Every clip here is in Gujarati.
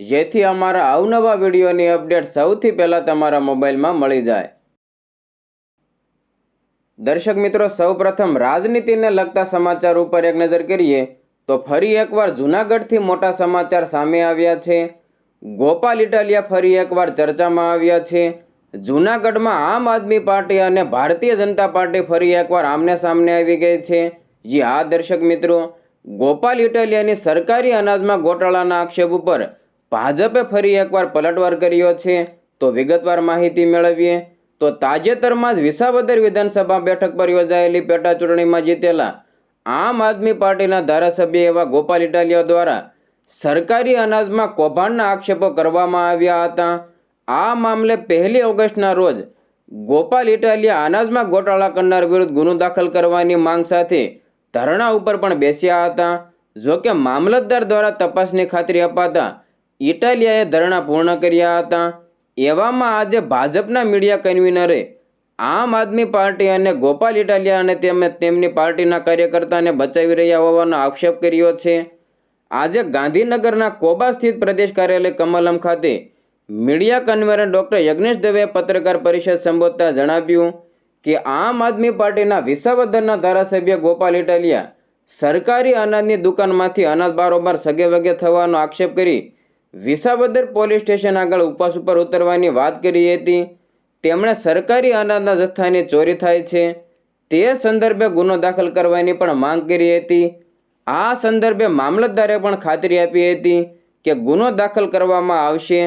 જેથી અમારા અવનવા વિડીયોની અપડેટ સૌથી પહેલાં તમારા મોબાઈલમાં મળી જાય. દર્શક મિત્રો, સૌપ્રથમ રાજનીતિને લગતા સમાચાર ઉપર એક નજર કરીએ, તો ફરી એકવાર જૂનાગઢથી મોટા સમાચાર સામે આવ્યા છે. ગોપાલ ઇટાલિયા ફરી એકવાર ચર્ચામાં આવ્યા છે. જૂનાગઢમાં આમ આદમી પાર્ટી અને ભારતીય જનતા પાર્ટી ફરી એકવાર આમને સામને આવી ગઈ છે. જે આ દર્શક મિત્રો, ગોપાલ ઇટાલિયાની સરકારી અનાજમાં ગોટાળાના આક્ષેપ ઉપર ભાજપે ફરી એકવાર પલટવાર કર્યો છે. તો વિગતવાર માહિતી મેળવીએ. તો તાજેતરમાં જ વિસાવદર વિધાનસભા બેઠક પર યોજાયેલી પેટા ચૂંટણીમાં જીતેલા આમ આદમી પાર્ટીના ધારાસભ્ય એવા ગોપાલ ઇટાલિયા દ્વારા સરકારી અનાજમાં કૌભાંડના આક્ષેપો કરવામાં આવ્યા હતા. આ મામલે પહેલી ઓગસ્ટના રોજ ગોપાલ ઇટાલિયા અનાજમાં ગોટાળા કરનાર વિરુદ્ધ ગુનો દાખલ કરવાની માંગ સાથે ધરણા ઉપર પણ બેસ્યા હતા. જોકે મામલતદાર દ્વારા તપાસની ખાતરી અપાતા ઇટાલિયાએ ધરણા પૂર્ણ કર્યા હતા. એવામાં આજે ભાજપના મીડિયા કન્વીનરે આમ આદમી પાર્ટી અને ગોપાલ ઇટાલિયા અને તેમણે તેમની પાર્ટીના કાર્યકર્તાને બચાવી રહ્યા હોવાનો આક્ષેપ કર્યો છે. આજે ગાંધીનગરના કોબા સ્થિત પ્રદેશ કાર્યાલય કમલમ ખાતે મીડિયા કન્વીનર ડૉક્ટર યજ્ઞેશ દવેએ પત્રકાર પરિષદ સંબોધતા જણાવ્યું કે આમ આદમી પાર્ટીના વિસાવદરના ધારાસભ્ય ગોપાલ ઇટાલિયા સરકારી અનાજની દુકાનમાંથી અનાજ બારોબાર સગે વગે થવાનો આક્ષેપ કરી વિસાવદર પોલીસ સ્ટેશન આગળ ઉપવાસ ઉપર ઉતરવાની વાત કરી હતી. તેમણે સરકારી અનાજના જથ્થાની ચોરી થાય છે. તે સંદર્ભે ગુનો દાખલ કરવાની પણ માંગ કરી હતી. આ સંદર્ભે મામલતદારે પણ ખાતરી આપી હતી કે ગુનો દાખલ કરવામાં આવશે.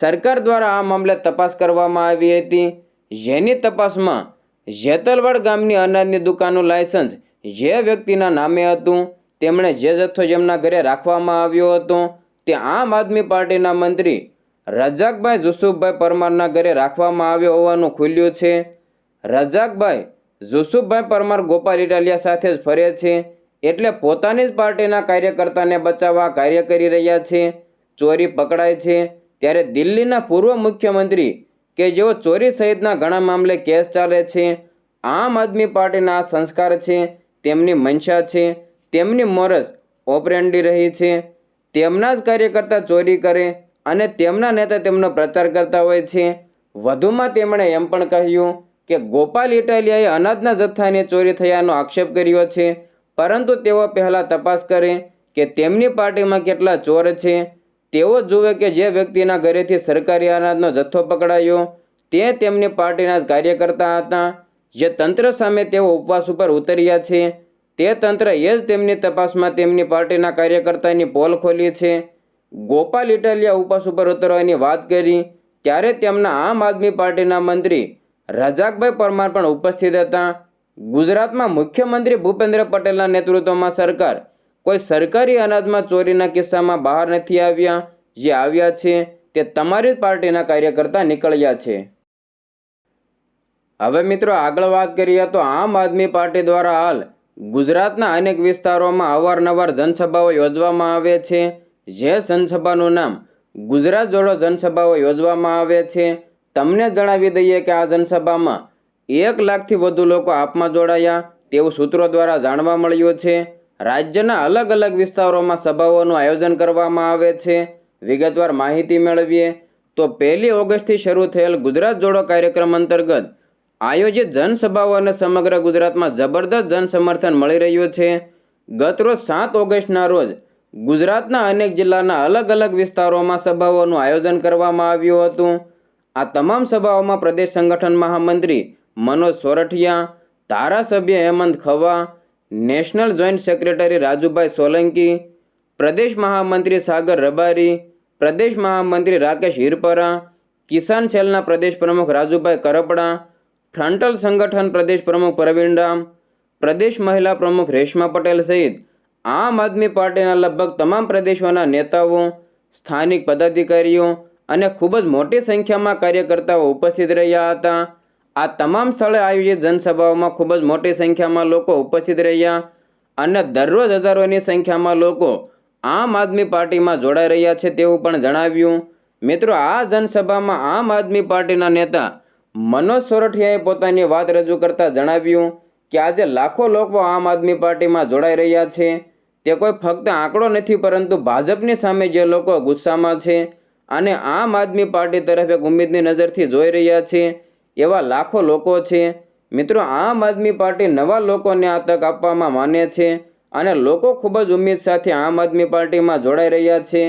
સરકાર દ્વારા આ મામલે તપાસ કરવામાં આવી હતી. જેની તપાસમાં જેતલવાડ ગામની અનાજની દુકાનનું લાયસન્સ જે વ્યક્તિના નામે હતું, તેમણે જે જથ્થો જેમના ઘરે રાખવામાં આવ્યો હતો તે આમ આદમી પાર્ટીના મંત્રી રજાકભાઈ જુસુફભાઈ પરમારના ઘરે રાખવામાં આવ્યો હોવાનું ખુલ્યું છે. રજાકભાઈ જુસુફભાઈ પરમાર ગોપાલ ઇટાલિયા સાથે જ ફરે છે એટલે પોતાની જ પાર્ટીના કાર્યકર્તાને બચાવવા કાર્ય કરી રહ્યા છે. ચોરી પકડાય છે. ત્યારે દિલ્હીના પૂર્વ મુખ્યમંત્રી કે જેઓ ચોરી સહિતના ઘણા મામલે કેસ ચાલે છે, આમ આદમી પાર્ટીના આ સંસ્કાર છે, તેમની મંશા છે, તેમની મોરસ ઓપરેન્ડી રહી છે. તેમના જ કાર્યકર્તા ચોરી કરે અને તેમના નેતા તેમનો પ્રચાર કરતા હોય છે. વધુમાં તેમણે એમ પણ કહ્યું કે ગોપાલ ઇટાલિયાએ અનાજના જથ્થાને ચોરી થયાનો આક્ષેપ કર્યો છે. પરંતુ તેઓ પહેલાં તપાસ કરે કે તેમની પાર્ટીમાં કેટલા ચોર છે. તેઓ જુએ કે જે વ્યક્તિના ઘરેથી સરકારી અનાજનો જથ્થો પકડાયો તે તેમની પાર્ટીના જ કાર્યકર્તા હતા. જે તંત્ર સામે તેઓ ઉપવાસ ઉપર ઉતર્યા છે. તે તંત્ર એ જ તેમની તપાસમાં તેમની પાર્ટીના કાર્યકર્તાની પોલ ખોલી છે. ગોપાલ ઇટાલિયા ઉપવાસ ઉપર ઉતરવાની વાત કરી, ત્યારે તેમના આમ આદમી પાર્ટીના મંત્રી રજાકભાઈ પરમાર પણ ઉપસ્થિત હતા. ગુજરાતમાં મુખ્યમંત્રી ભૂપેન્દ્ર પટેલના નેતૃત્વમાં સરકાર કોઈ સરકારી અનાજમાં ચોરીના કિસ્સામાં બહાર નથી આવ્યા, જે આવ્યા છે, તે તમારી જ પાર્ટીના કાર્યકર્તા નીકળ્યા છે. હવે મિત્રો આગળ વાત કરીએ તો આમ આદમી પાર્ટી દ્વારા હાલ ગુજરાતના અનેક વિસ્તારોમાં અવારનવાર જનસભાઓ યોજવામાં આવે છે. જે જનસભાનું નામ ગુજરાત જોડો જનસભાઓ યોજવામાં આવે છે. તમને જણાવી દઈએ કે આ જનસભામાં એક લાખથી વધુ લોકો આપમાં જોડાયા. તેવું સૂત્રો દ્વારા જાણવા મળ્યું છે. રાજ્યના અલગ અલગ વિસ્તારોમાં સભાઓનું આયોજન કરવામાં આવે છે. વિગતવાર માહિતી મેળવીએ તો પહેલી ઓગસ્ટથી શરૂ થયેલ ગુજરાત જોડો કાર્યક્રમ અંતર્ગત આયોજિત જનસભાઓને સમગ્ર ગુજરાતમાં જબરદસ્ત જનસમર્થન મળી રહ્યું છે. ગતરોજ સાત ઓગસ્ટના રોજ ગુજરાતના અનેક જિલ્લાના અલગ અલગ વિસ્તારોમાં સભાઓનું આયોજન કરવામાં આવ્યું હતું. આ તમામ સભાઓમાં પ્રદેશ સંગઠન મહામંત્રી મનોજ સોરઠિયા, ધારાસભ્ય Hemant Khava, national joint secretary Rajubhai Solanki, પ્રદેશ મહામંત્રી સાગર રબારી, પ્રદેશ મહામંત્રી રાકેશ હિરપરા, કિસાન સેલના પ્રદેશ પ્રમુખ રાજુભાઈ કરપડા ફ્રન્ટલ સંગઠન પ્રદેશ પ્રમુખ પ્રવીણ રામ, પ્રદેશ મહિલા પ્રમુખ રેશમા પટેલ સહિત આમ આદમી પાર્ટીના લગભગ તમામ પ્રદેશોના નેતાઓ, સ્થાનિક પદાધિકારીઓ અને ખૂબ જ મોટી સંખ્યામાં કાર્યકર્તાઓ ઉપસ્થિત રહ્યા હતા. આ તમામ સ્થળે આયોજિત જનસભાઓમાં ખૂબ જ મોટી સંખ્યામાં લોકો ઉપસ્થિત રહ્યા અને દરરોજ હજારોની સંખ્યામાં લોકો આમ આદમી પાર્ટીમાં જોડાઈ રહ્યા છે તેવું પણ જણાવ્યું. મિત્રો, આ જનસભામાં આમ આદમી પાર્ટીના નેતા મનોજ સોરઠિયાએ પોતાની વાત રજૂ કરતા જણાવ્યું કે આજે લાખો લોકો આમ આદમી પાર્ટીમાં જોડાઈ રહ્યા છે. તે કોઈ ફક્ત આંકડો નથી, પરંતુ ભાજપની સામે જે લોકો ગુસ્સામાં છે અને આમ આદમી પાર્ટી તરફ એક ઉમેદની નજરથી જોઈ રહ્યા છે, એવા લાખો લોકો છે. મિત્રો, આમ આદમી પાર્ટી નવા લોકોને આ તક આપવામાં માને છે અને લોકો ખૂબ જ ઉમ્મીદ સાથે આમ આદમી પાર્ટીમાં જોડાઈ રહ્યા છે.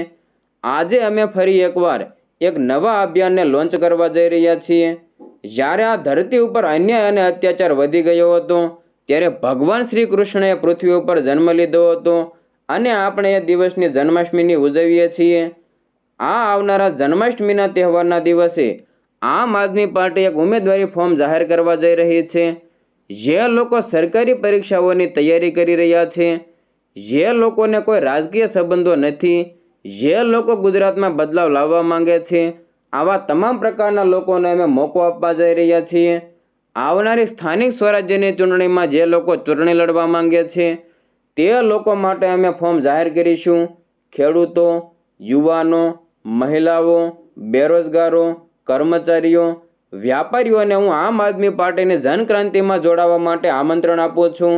આજે અમે ફરી એકવાર એક નવા અભિયાનને લોન્ચ કરવા જઈ રહ્યા છીએ. જ્યારે આ ધરતી ઉપર અન્યાય અને અત્યાચાર વધી ગયો હતો, ત્યારે ભગવાન શ્રી કૃષ્ણએ પૃથ્વી ઉપર જન્મ લીધો હતો અને આપણે એ દિવસની જન્માષ્ટમીની ઉજવીએ છીએ. આ આવનારા જન્માષ્ટમીના તહેવારના દિવસે આમ આદમી પાર્ટી એક ઉમેદવારી ફોર્મ જાહેર કરવા જઈ રહી છે. જે લોકો સરકારી પરીક્ષાઓની તૈયારી કરી રહ્યા છે, જે લોકોને કોઈ રાજકીય સંબંધો નથી, જે લોકો ગુજરાતમાં બદલાવ લાવવા માંગે છે આવા તમામ પ્રકારના લોકોને અમે મોકો આપવા જઈ રહ્યા છીએ. આવનારી સ્થાનિક સ્વરાજ્યની ચૂંટણીમાં જે લોકો ચૂંટણી લડવા માંગે છે, તે લોકો માટે અમે ફોર્મ જાહેર કરીશું. ખેડૂતો, યુવાનો, મહિલાઓ, બેરોજગારો, કર્મચારીઓ, વ્યાપારીઓને હું આમ આદમી પાર્ટીની જનક્રાંતિમાં જોડાવા માટે આમંત્રણ આપું છું.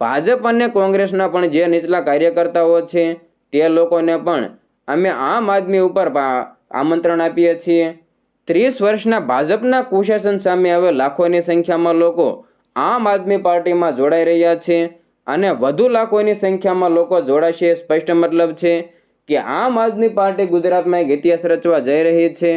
ભાજપ અને કોંગ્રેસના પણ જે નીચલા કાર્યકર્તાઓ છે, તે લોકોને પણ અમે આમ આદમી ઉપર આમંત્રણ આપીએ છીએ. ત્રીસ વર્ષના ભાજપના કુશાસન સામે હવે લાખોની સંખ્યામાં લોકો આમ આદમી પાર્ટીમાં જોડાઈ રહ્યા છે અને વધુ લાખોની સંખ્યામાં લોકો જોડાશે એ સ્પષ્ટ મતલબ છે કે આમ આદમી પાર્ટી ગુજરાતમાં એક ઇતિહાસ રચવા જઈ રહી છે.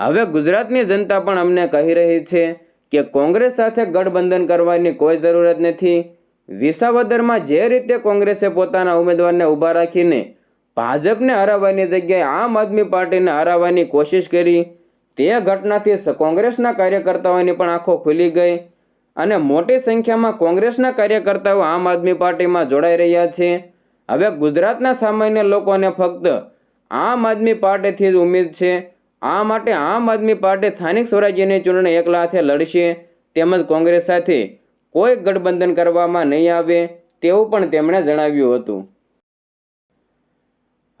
હવે ગુજરાતની જનતા પણ અમને કહી રહી છે કે કોંગ્રેસ સાથે ગઠબંધન કરવાની કોઈ જરૂરત નથી. વિસાવદરમાં જે રીતે કોંગ્રેસે પોતાના ઉમેદવારને ઊભા રાખીને ભાજપને હરાવવાની જગ્યાએ આમ આદમી પાર્ટીને હરાવવાની કોશિશ કરી. તે ઘટનાથી કોંગ્રેસના કાર્યકર્તાઓની પણ આંખો ખુલી ગઈ અને મોટી સંખ્યામાં કોંગ્રેસના કાર્યકર્તાઓ આમ આદમી પાર્ટીમાં જોડાઈ રહ્યા છે. હવે ગુજરાતના સામાન્ય લોકોને ફક્ત આમ આદમી પાર્ટીથી જ ઉમેદ છે. આ માટે આમ આદમી પાર્ટી સ્થાનિક સ્વરાજ્યની ચૂંટણી એકલા હાથે લડશે તેમજ કોંગ્રેસ સાથે કોઈ ગઠબંધન કરવામાં નહીં આવે તેવું પણ તેમણે જણાવ્યું હતું.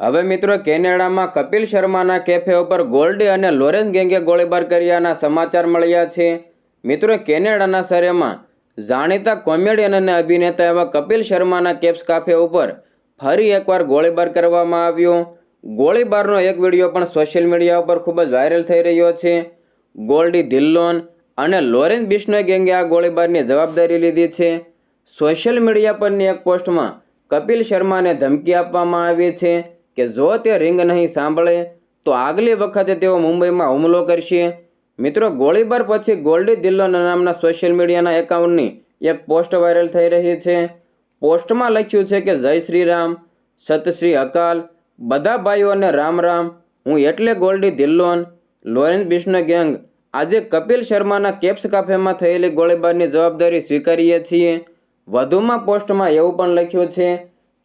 હવે મિત્રો કેનેડામાં કપિલ શર્માના કેફે ઉપર ગોલ્ડી અને લોરેન્સ ગેંગે ગોળીબાર કર્યાના સમાચાર મળ્યા છે. મિત્રો કેનેડાના શહેરમાં જાણીતા કોમેડિયન અને અભિનેતા એવા કપિલ શર્માના કેપ્સ કાફે ઉપર ફરી એકવાર ગોળીબાર કરવામાં આવ્યો. ગોળીબારનો એક વીડિયો પણ સોશિયલ મીડિયા ઉપર ખૂબ જ વાયરલ થઈ રહ્યો છે. ગોલ્ડી ધિલ્લોન અને લોરેન્સ બિશ્નોય ગેંગે આ ગોળીબારની જવાબદારી લીધી છે. સોશિયલ મીડિયા પરની એક પોસ્ટમાં કપિલ શર્માને ધમકી આપવામાં આવી છે. કે જો તે રિંગ નહીં સાંભળે, તો આગલી વખતે તેઓ મુંબઈમાં હુમલો કરશે. મિત્રો, ગોળીબાર પછી ગોલ્ડી દિલ્લોન નામના સોશિયલ મીડિયાના એકાઉન્ટની એક પોસ્ટ વાયરલ થઈ રહી છે. પોસ્ટમાં લખ્યું છે કે, જય શ્રી રામ સત અકાલ, બધા ભાઈઓને રામ રામ. હું એટલે ગોલ્ડી દિલ્લોન લોરેન્સ બિશ્નો ગેંગ. આજે કપિલ શર્માના કેપ્સ કાફેમાં થયેલી ગોળીબારની જવાબદારી સ્વીકારીએ છીએ. વધુમાં પોસ્ટમાં એવું પણ લખ્યું છે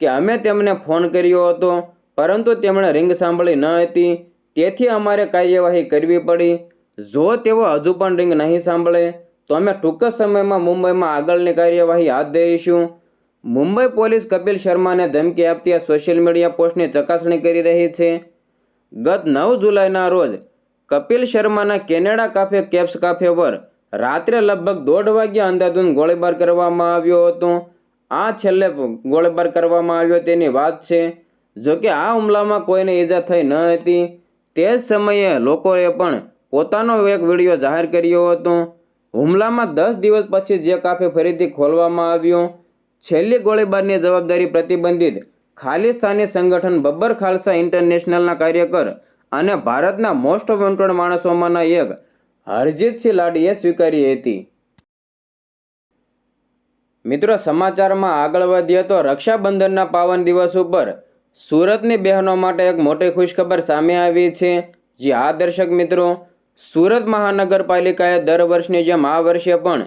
કે, અમે તેમને ફોન કર્યો હતો. પરંતુ તેમણે રિંગ સાંભળી ન હતી. તેથી અમારે કાર્યવાહી કરવી પડી. જો તેઓ હજુ પણ રિંગ નહીં સાંભળે, તો અમે ટૂંક જ સમયમાં મુંબઈમાં આગળની કાર્યવાહી હાથ ધરીશું. મુંબઈ પોલીસ કપિલ શર્માને ધમકી આપતી આ સોશિયલ મીડિયા પોસ્ટની ચકાસણી કરી રહી છે. ગત નવ જુલાઈના રોજ કપિલ શર્માના કેનેડા કાફે કેપ્સ કાફે પર રાત્રે લગભગ દોઢ વાગ્યા અંધાધૂંધ ગોળીબાર કરવામાં આવ્યો હતો. આ છેલ્લે ગોળીબાર કરવામાં આવ્યો તેની વાત છે. જોકે આ હુમલામાં કોઈને ઈજા થઈ ન હતી. તે જ સમયે લોકોએ પણ પોતાનો એક વીડિયો જાહેર કર્યો હતો. હુમલામાં દસ દિવસ પછી જે કાફે ફરીથી ખોલવામાં આવ્યો, છેલ્લી ગોળીબારની જવાબદારી પ્રતિબંધિત ખાલિસ્તાની સંગઠન બબ્બર ખાલસા ઇન્ટરનેશનલના કાર્યકર અને ભારતના મોસ્ટ વોન્ટેડ માણસોમાંના એક હરજીતસિંહ લાડીએ સ્વીકારી હતી. મિત્રો, સમાચારમાં આગળ વધીએ તો રક્ષાબંધનના પાવન દિવસ ઉપર સુરતની બહેનો માટે એક મોટી ખુશખબર સામે આવી છે. જે આ દર્શક મિત્રો, સુરત મહાનગરપાલિકાએ દર વર્ષની જેમ આ વર્ષે પણ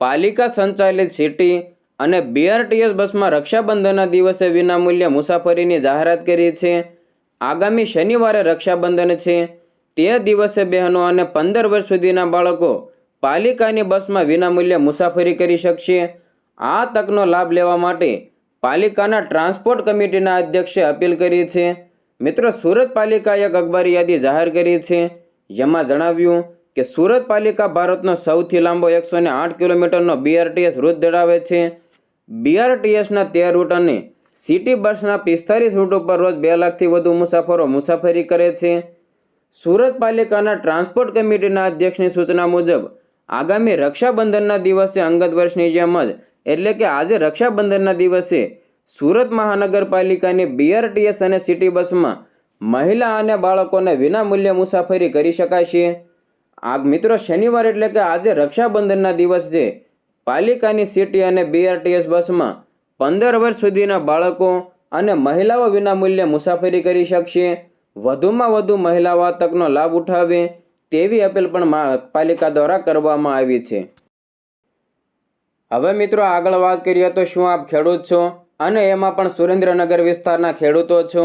પાલિકા સંચાલિત સિટી અને બીઆરટીએસ બસમાં રક્ષાબંધનના દિવસે વિનામૂલ્ય મુસાફરીની જાહેરાત કરી છે. આગામી શનિવારે રક્ષાબંધન છે. તે દિવસે બહેનો અને પંદર વર્ષ સુધીના બાળકો પાલિકાની બસમાં વિનામૂલ્યે મુસાફરી કરી શકશે. આ તકનો લાભ લેવા માટે પાલિકાના ટ્રાન્સપોર્ટ કમિટીના અધ્યક્ષે અપીલ કરી છે. મિત્રો, સુરત પાલિકાએ એક અખબારી યાદી જાહેર કરી છે. જેમાં જણાવ્યું કે સુરત પાલિકા ભારતનો સૌથી લાંબો એકસો ને આઠ કિલોમીટરનો બીઆરટીએસ રૂટ ધરાવે છે. બીઆરટીએસના તેર રૂટ અને સિટી બસના પિસ્તાલીસ રૂટ ઉપર રોજ બે લાખથી વધુ મુસાફરો મુસાફરી કરે છે. સુરત પાલિકાના ટ્રાન્સપોર્ટ કમિટીના અધ્યક્ષની સૂચના મુજબ, આગામી રક્ષાબંધનના દિવસે અંગત વર્ષની જેમ જ એટલે કે આજે રક્ષાબંધનના દિવસે સુરત મહાનગરપાલિકાની બીઆરટીએસ અને સિટી બસમાં મહિલા અને બાળકોને વિનામૂલ્યે મુસાફરી કરી શકાશે. આ મિત્રો શનિવાર એટલે કે આજે રક્ષાબંધનના દિવસે પાલિકાની સિટી અને બીઆરટીએસ બસમાં પંદર વર્ષ સુધીના બાળકો અને મહિલાઓ વિનામૂલ્યે મુસાફરી કરી શકશે. વધુમાં વધુ મહિલાઓ આ તકનો લાભ ઉઠાવે તેવી અપીલ પણ પાલિકા દ્વારા કરવામાં આવી છે. હવે મિત્રો આગળ વાત કરીએ તો શું આપ ખેડૂત છો? અને એમાં પણ સુરેન્દ્રનગર વિસ્તારના ખેડૂતો છો?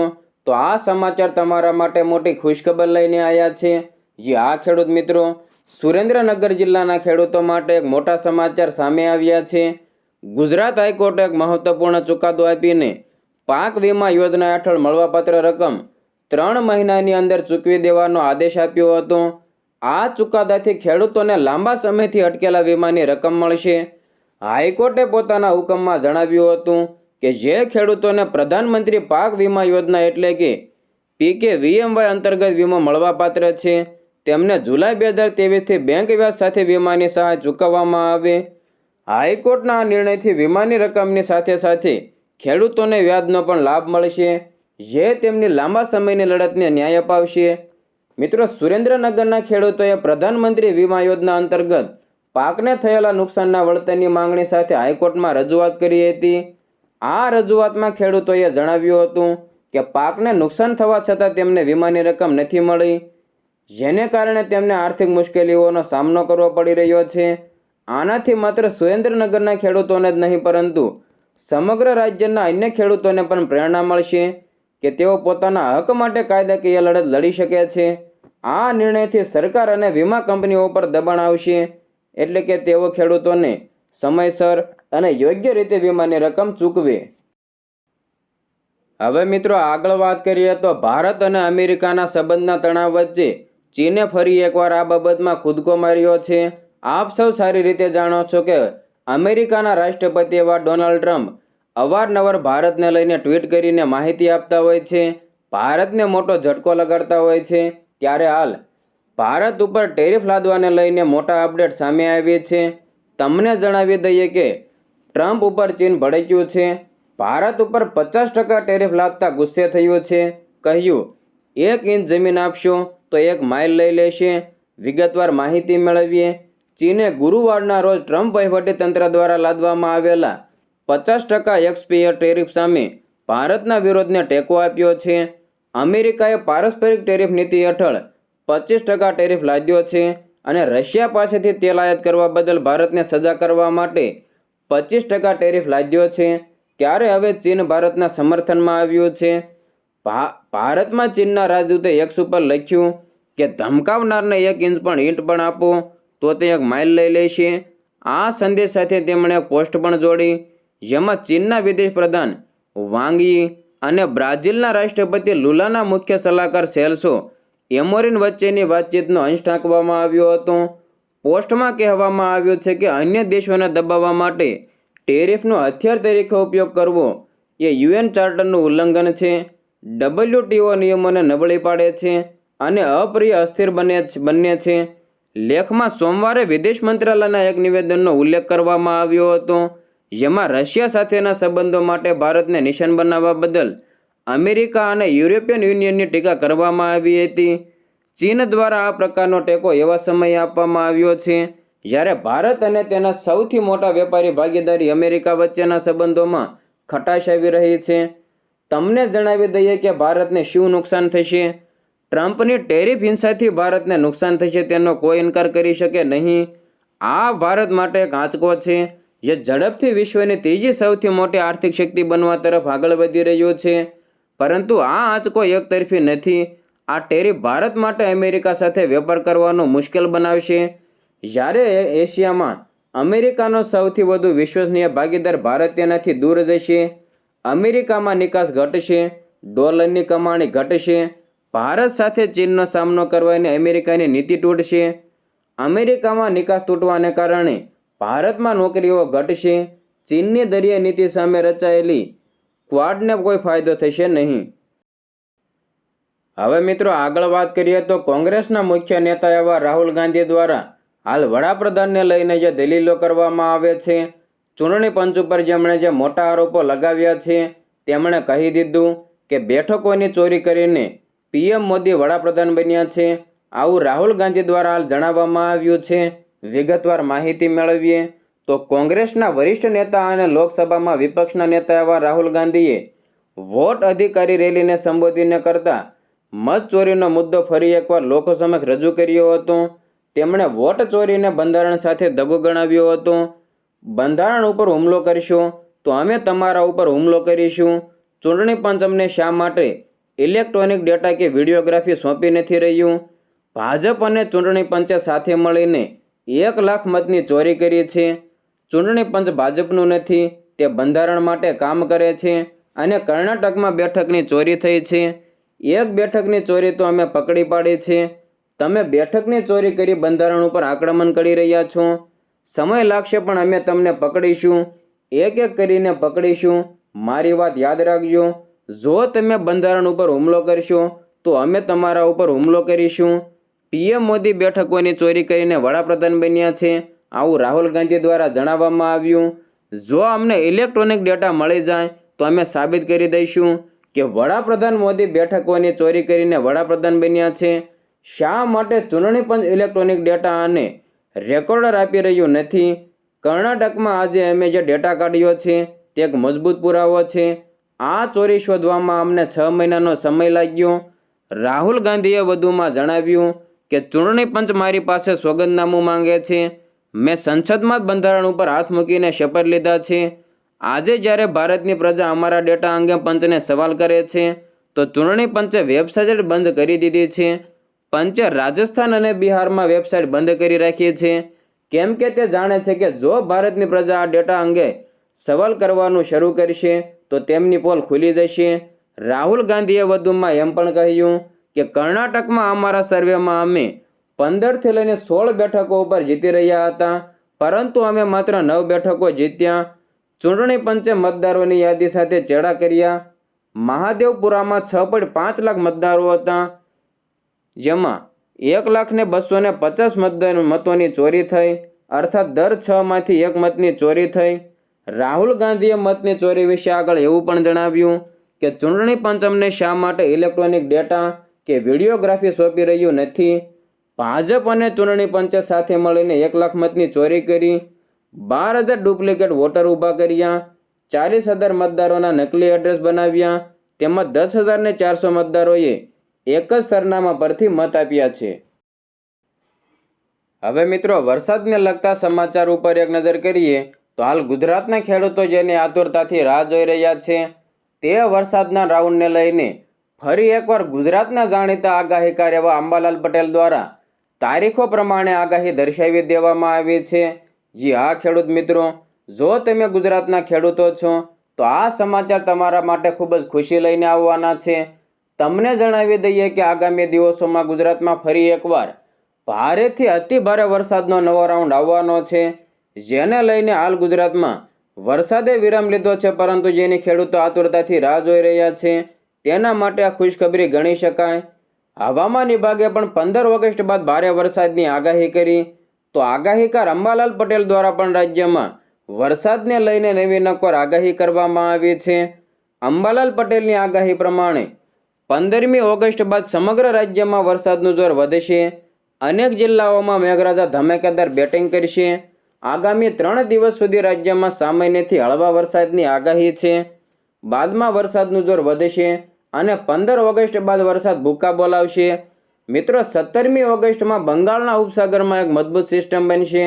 તો આ સમાચાર તમારા માટે મોટી ખુશખબર લઈને આવ્યા છે. જે આ ખેડૂત મિત્રો, સુરેન્દ્રનગર જિલ્લાના ખેડૂતો માટે એક મોટા સમાચાર સામે આવ્યા છે. ગુજરાત હાઈકોર્ટે એક મહત્વપૂર્ણ ચુકાદો આપીને પાક વીમા યોજના હેઠળ મળવાપાત્ર રકમ ત્રણ મહિનાની અંદર ચૂકવી દેવાનો આદેશ આપ્યો હતો. આ ચુકાદાથી ખેડૂતોને લાંબા સમયથી અટકેલા વીમાની રકમ મળશે. હાઈકોર્ટે પોતાના હુકમમાં જણાવ્યું હતું કે જે ખેડૂતોને પ્રધાનમંત્રી પાક વીમા યોજના એટલે કે પીકે વીએમવાય અંતર્ગત વીમો મળવાપાત્ર છે, તેમને જુલાઈ બે હજાર ત્રેવીસથી બેંક વ્યાજ સાથે વીમાની સહાય ચૂકવવામાં આવે. હાઈકોર્ટના આ નિર્ણયથી વીમાની રકમની સાથે સાથે ખેડૂતોને વ્યાજનો પણ લાભ મળશે, જે તેમની લાંબા સમયની લડતને ન્યાય અપાવશે. મિત્રો, સુરેન્દ્રનગરના ખેડૂતોએ પ્રધાનમંત્રી વીમા યોજના અંતર્ગત પાકને થયેલા નુકસાનના વળતરની માંગણી સાથે હાઈકોર્ટમાં રજૂઆત કરી હતી. આ રજૂઆતમાં ખેડૂતોએ જણાવ્યું હતું કે પાકને નુકસાન થવા છતાં તેમને વીમાની રકમ નથી મળી, જેને કારણે તેમને આર્થિક મુશ્કેલીઓનો સામનો કરવો પડી રહ્યો છે. આનાથી માત્ર સુરેન્દ્રનગરના ખેડૂતોને જ નહીં, પરંતુ સમગ્ર રાજ્યના અન્ય ખેડૂતોને પણ પ્રેરણા મળશે કે તેઓ પોતાના હક માટે કાયદાકીય લડત લડી શકે છે. આ નિર્ણયથી સરકાર અને વીમા કંપનીઓ પર દબાણ આવશે. એટલે કે તેઓ ખેડૂતોને સમયસર અને યોગ્ય રીતે વીમાની રકમ ચૂકવે. હવે મિત્રો આગળ વાત કરીએ તો ભારત અને અમેરિકાના સંબંધના તણાવ વચ્ચે ચીને ફરી એકવાર આ બાબતમાં કૂદકો માર્યો છે. આપ સૌ સારી રીતે જાણો છો કે અમેરિકાના રાષ્ટ્રપતિ એવા ડોનાલ્ડ ટ્રમ્પ અવારનવાર ભારતને લઈને ટ્વીટ કરીને માહિતી આપતા હોય છે. ભારતને મોટો ઝટકો લગાડતા હોય છે. ત્યારે હાલ ભારત ઉપર ટેરિફ લાદવાને લઈને મોટા અપડેટ સામે આવી છે. તમને જણાવી દઈએ કે ટ્રમ્પ ઉપર ચીન ભડક્યું છે. ભારત ઉપર પચાસ ટકા ટેરિફ લાદતા ગુસ્સે થયું છે. કહ્યું, એક ઇંચ જમીન આપશો તો એક માઇલ લઈ લેશે. વિગતવાર માહિતી મેળવીએ. ચીને ગુરુવારના રોજ ટ્રમ્પ વહીવટીતંત્ર દ્વારા લાદવામાં આવેલા પચાસ ટકા એક્સપીએ ટેરિફ સામે ભારતના વિરોધને ટેકો આપ્યો છે. અમેરિકાએ પારસ્પરિક ટેરિફ નીતિ હેઠળ પચીસ ટકા ટેરિફ લાદ્યો છે અને રશિયા પાસેથી તેલ આયાત કરવા બદલ ભારતને સજા કરવા માટે પચીસ ટકા ટેરિફ લાદ્યો છે. ત્યારે હવે ચીન ભારતના સમર્થનમાં આવ્યું છે? ભારતમાં ચીનના રાજદૂતે એક્સ ઉપર લખ્યું કે ધમકાવનારને એક ઇંચ પણ ઈંટ પણ આપો, તો તે એક માઇલ લઈ લેશે. આ સંદેશ સાથે તેમણે પોસ્ટ પણ જોડી, જેમાં ચીનના વિદેશ પ્રધાન વાંગી અને બ્રાઝિલના રાષ્ટ્રપતિ લુલાના મુખ્ય સલાહકાર સેલ્સો એમોરિન વચ્ચેની વાતચીતનો અંશ ટાંકવામાં આવ્યો હતો. પોસ્ટમાં કહેવામાં આવ્યું છે કે અન્ય દેશોને દબાવવા માટે ટેરિફનો હથિયાર તરીકે ઉપયોગ કરવો એ યુએન ચાર્ટરનું ઉલ્લંઘન છે. ડબલ્યુટીઓ નિયમોને નબળી પાડે છે અને અપ્રિય અસ્થિર બને બને છે. લેખમાં સોમવારે વિદેશ મંત્રાલયના એક નિવેદનનો ઉલ્લેખ કરવામાં આવ્યો હતો. જેમાં રશિયા સાથેના સંબંધો માટે ભારતને નિશાન બનાવવા બદલ અમેરિકા અને યુરોપિયન યુનિયનની ટીકા કરવામાં આવી હતી. ચીન દ્વારા આ પ્રકારનો ટેકો એવા સમયે આપવામાં આવ્યો છે, જ્યારે ભારત અને તેના સૌથી મોટા વેપારી ભાગીદારી અમેરિકા વચ્ચેના સંબંધોમાં ખટાશ આવી રહી છે. તમને જણાવી દઈએ કે ભારતને શું નુકસાન થશે? ટ્રમ્પની ટેરિફ હિંસાથી ભારતને નુકસાન થશે તેનો કોઈ ઇનકાર કરી શકે નહીં. આ ભારત માટે એક આંચકો છે, જે ઝડપથી વિશ્વની ત્રીજી સૌથી મોટી આર્થિક શક્તિ બનવા તરફ આગળ વધી રહ્યો છે. પરંતુ આ આંચકો એકતરફી નથી. આ ટેરિફ ભારત માટે અમેરિકા સાથે વેપાર કરવાનું મુશ્કેલ બનાવશે. જ્યારે એશિયામાં અમેરિકાનો સૌથી વધુ વિશ્વસનીય ભાગીદાર ભારત તેનાથી દૂર જશે. અમેરિકામાં નિકાસ ઘટશે, ડોલરની કમાણી ઘટશે, ભારત સાથે ચીનનો સામનો કરવાની અમેરિકાની નીતિ તૂટશે. અમેરિકામાં નિકાસ તૂટવાને કારણે ભારતમાં નોકરીઓ ઘટશે. ચીનની દરિયા નીતિ સામે રચાયેલી ક્વાડને કોઈ ફાયદો થશે નહીં. હવે મિત્રો આગળ વાત કરીએ તો કોંગ્રેસના મુખ્ય નેતા એવા રાહુલ ગાંધી દ્વારા હાલ વડાપ્રધાનને લઈને જે દલીલો કરવામાં આવે છે, ચૂંટણી પંચ ઉપર જેમણે જે મોટા આરોપો લગાવ્યા છે, તેમણે કહી દીધું કે બેઠકોની ચોરી કરીને પીએમ મોદી વડાપ્રધાન બન્યા છે. આવું રાહુલ ગાંધી દ્વારા હાલ જણાવવામાં આવ્યું છે. વિગતવાર માહિતી મેળવીએ. તો કોંગ્રેસના વરિષ્ઠ નેતા અને લોકસભામાં વિપક્ષના નેતા એવા રાહુલ ગાંધીએ વોટ અધિકારી રેલીને સંબોધીને કરતા મત ચોરીનો મુદ્દો ફરી એકવાર લોકો સમક્ષ રજૂ કર્યો હતો. તેમણે વોટ ચોરીને બંધારણ સાથે દગો ગણાવ્યો હતો. બંધારણ ઉપર હુમલો કરશો તો અમે તમારા ઉપર હુમલો કરીશું. ચૂંટણી પંચ અમને શા માટે ઇલેક્ટ્રોનિક ડેટા કે વિડીયોગ્રાફી સોંપી નથી રહ્યું? ભાજપ અને ચૂંટણી પંચે સાથે મળીને એક લાખ મતની ચોરી કરી છે. ચૂંટણી પંચ ભાજપનું નથી, તે બંધારણ માટે કામ કરે છે અને કર્ણાટકમાં બેઠકની ચોરી થઈ છે. એક બેઠકની ચોરી તો અમે પકડી પાડી છે. તમે બેઠકની ચોરી કરી બંધારણ ઉપર આક્રમણ કરી રહ્યા છો. સમય લાગશે પણ અમે તમને પકડીશું. એક એક કરીને પકડીશું. મારી વાત યાદ રાખજો. જો તમે બંધારણ ઉપર હુમલો કરશો, તો અમે તમારા ઉપર હુમલો કરીશું. પીએમ મોદી બેઠકોની ચોરી કરીને વડાપ્રધાન બન્યા છે. આવું રાહુલ ગાંધી દ્વારા જણાવવામાં આવ્યું, જો અમને ઇલેક્ટ્રોનિક ડેટા મળી જાય, તો અમે સાબિત કરી દઈશું કે વડાપ્રધાન મોદી બેઠકોની ચોરી કરીને વડાપ્રધાન બન્યા છે. શા માટે ચૂંટણી પંચ ઇલેક્ટ્રોનિક ડેટા અને રેકોર્ડર આપી રહ્યું નથી? કર્ણાટકમાં આજે અમે જે ડેટા કાઢ્યો છે, તે એક મજબૂત પુરાવો છે. આ ચોરી શોધવામાં અમને છ મહિનાનો સમય લાગ્યો. રાહુલ ગાંધીએ વધુમાં જણાવ્યું કે ચૂંટણી પંચ મારી પાસે સોગંદનામું માંગે છે. મેં સંસદમાં જ બંધારણ ઉપર હાથ મૂકીને શપથ લીધા છે. આજે જ્યારે ભારતની પ્રજા અમારા ડેટા અંગે પંચને સવાલ કરે છે, તો ચૂંટણી પંચે વેબસાઇટ બંધ કરી દીધી છે. પંચે રાજસ્થાન અને બિહારમાં વેબસાઇટ બંધ કરી રાખી છે. કેમ કે તે જાણે છે કે જો ભારતની પ્રજા આ ડેટા અંગે સવાલ કરવાનું શરૂ કરશે, તો તેમની પોલ ખુલી જશે. રાહુલ ગાંધીએ વધુમાં એમ પણ કહ્યું કે, કર્ણાટકમાં અમારા સર્વેમાં અમે પંદરથી લઈને સોળ બેઠકો ઉપર જીતી રહ્યા હતા. પરંતુ અમે માત્ર નવ બેઠકો જીત્યા. ચૂંટણી પંચે મતદારોની યાદી સાથે ચેડા કર્યા. મહાદેવપુરામાં છ પોઈન્ટ પાંચ લાખ મતદારો હતા. જેમાં એક લાખ ને બસો ને પચાસ મતદાર મતોની ચોરી થઈ. અર્થાત દર છ માંથી એક મતની ચોરી થઈ. રાહુલ ગાંધીએ મતની ચોરી વિશે આગળ એવું પણ જણાવ્યું કે ચૂંટણી પંચ અમને શા માટે ઇલેક્ટ્રોનિક ડેટા કે વિડીયોગ્રાફી સોંપી રહ્યું નથી? ભાજપ અને ચૂંટણી પંચે સાથે મળીને એક લાખ મતની ચોરી કરી, બાર હજાર ડુપ્લિકેટ વોટર ઊભા કર્યા, ચાલીસ હજાર મતદારોના નકલી એડ્રેસ બનાવ્યા, તેમજ દસ હજારને ચારસો મતદારોએ એક જ સરનામા પરથી મત આપ્યા છે. હવે મિત્રો, વરસાદને લગતા સમાચાર ઉપર એક નજર કરીએ, તો હાલ ગુજરાતના ખેડૂતો જેની આતુરતાથી રાહ જોઈ રહ્યા છે, તે વરસાદના રાઉન્ડને લઈને ફરી એકવાર ગુજરાતના જાણીતા આગાહીકાર એવા અંબાલાલ પટેલ દ્વારા તારીખો પ્રમાણે આગાહી દર્શાવી દેવામાં આવી છે. જી હા, ખેડૂત મિત્રો, જો તમે ગુજરાતના ખેડૂતો છો, તો આ સમાચાર તમારા માટે ખૂબ જ ખુશી લઈને આવવાના છે. તમને જણાવી દઈએ કે આગામી દિવસોમાં ગુજરાતમાં ફરી એકવાર ભારેથી અતિભારે વરસાદનો નવો રાઉન્ડ આવવાનો છે. જેને લઈને હાલ ગુજરાતમાં વરસાદે વિરામ લીધો છે, પરંતુ જેની ખેડૂતો આતુરતાથી રાહ જોઈ રહ્યા છે, તેના માટે આ ખુશખબરી ગણી શકાય. હવામાન વિભાગે પણ પંદર ઓગસ્ટ બાદ ભારે વરસાદની આગાહી કરી. તો આગાહીકાર અંબાલાલ પટેલ દ્વારા પણ રાજ્યમાં વરસાદને લઈને નવી નકોર આગાહી કરવામાં આવી છે. અંબાલાલ પટેલની આગાહી પ્રમાણે પંદરમી ઓગસ્ટ બાદ સમગ્ર રાજ્યમાં વરસાદનું જોર વધશે. અનેક જિલ્લાઓમાં મેઘરાજા ધમાકેદાર બેટિંગ કરશે. આગામી ત્રણ દિવસ સુધી રાજ્યમાં સામાન્યથી હળવા વરસાદની આગાહી છે. બાદમાં વરસાદનું જોર વધશે. અને પંદર ઓગસ્ટ બાદ વરસાદ ભૂકા બોલાવશે. મિત્રો, સત્તરમી ઓગસ્ટમાં બંગાળના ઉપસાગરમાં એક મજબૂત સિસ્ટમ બનશે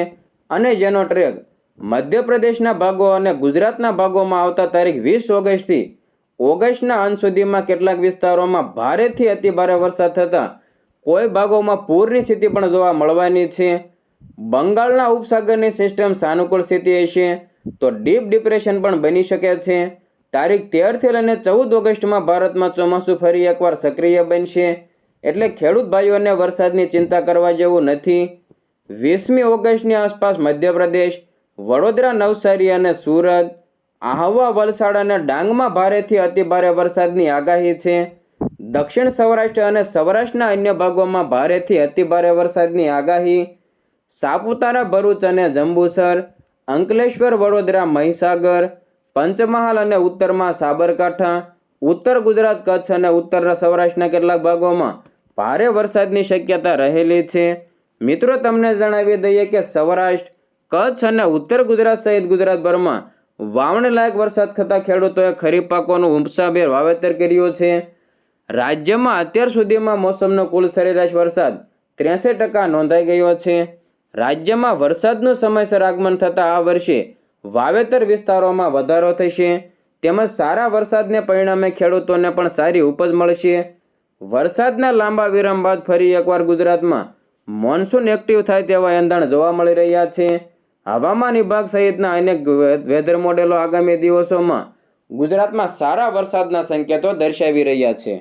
અને જેનો ટ્રેક મધ્યપ્રદેશના ભાગો અને ગુજરાતના ભાગોમાં આવતા તારીખ વીસ ઓગસ્ટથી ઓગસ્ટના અંત સુધીમાં કેટલાક વિસ્તારોમાં ભારેથી અતિભારે વરસાદ થતાં કોઈ ભાગોમાં પૂરની સ્થિતિ પણ જોવા મળવાની છે. બંગાળના ઉપસાગરની સિસ્ટમ સાનુકૂળ સ્થિતિ હશે તો ડીપ ડિપ્રેશન પણ બની શકે છે. તારીખ તેરથી લઈને ચૌદ ઓગસ્ટમાં ભારતમાં ચોમાસું ફરી એકવાર સક્રિય બનશે. એટલે ખેડૂત ભાઈઓને વરસાદની ચિંતા કરવા જેવું નથી. વીસમી ઓગસ્ટની આસપાસ મધ્યપ્રદેશ, વડોદરા, નવસારી અને સુરત આહવા વલસાડ અને ડાંગમાં ભારેથી અતિભારે વરસાદની આગાહી છે. દક્ષિણ સૌરાષ્ટ્ર અને સૌરાષ્ટ્રના અન્ય ભાગોમાં ભારેથી અતિભારે વરસાદની આગાહી. સાપુતારા, ભરૂચ અને જંબુસર, અંકલેશ્વર, વડોદરા, મહીસાગર પંચમહાલ અને ઉત્તરમાં સાબરકાંઠા, ઉત્તર ગુજરાત કચ્છ અને ઉત્તરના સૌરાષ્ટ્રના કેટલાક ભાગોમાં ભારે વરસાદની શક્યતા રહેલી છે. મિત્રો, તમને જણાવી દઈએ કે સૌરાષ્ટ્ર, કચ્છ અને ઉત્તર ગુજરાત સહિત ગુજરાતભરમાં વાવણી લાયક વરસાદ થતાં ખેડૂતોએ ખરીફ પાકોનું ઉમસાભેર વાવેતર કર્યું છે. રાજ્યમાં અત્યાર સુધીમાં મોસમનો કુલ સરેરાશ વરસાદ ત્રેસઠ ટકા નોંધાઈ ગયો છે. રાજ્યમાં વરસાદનું સમયસર આગમન થતાં આ વર્ષે વાવેતર વિસ્તારોમાં વધારો થશે, તેમજ સારા વરસાદને પરિણામે ખેડૂતોને પણ સારી ઉપજ મળશે. વરસાદના લાંબા વિરામ બાદ ફરી એકવાર ગુજરાતમાં મોન્સૂન એક્ટિવ થાય તેવા એંધાણ જોવા મળી રહ્યા છે. હવામાન વિભાગ સહિતના અનેક વેધર મોડેલો આગામી દિવસોમાં ગુજરાતમાં સારા વરસાદના સંકેતો દર્શાવી રહ્યા છે.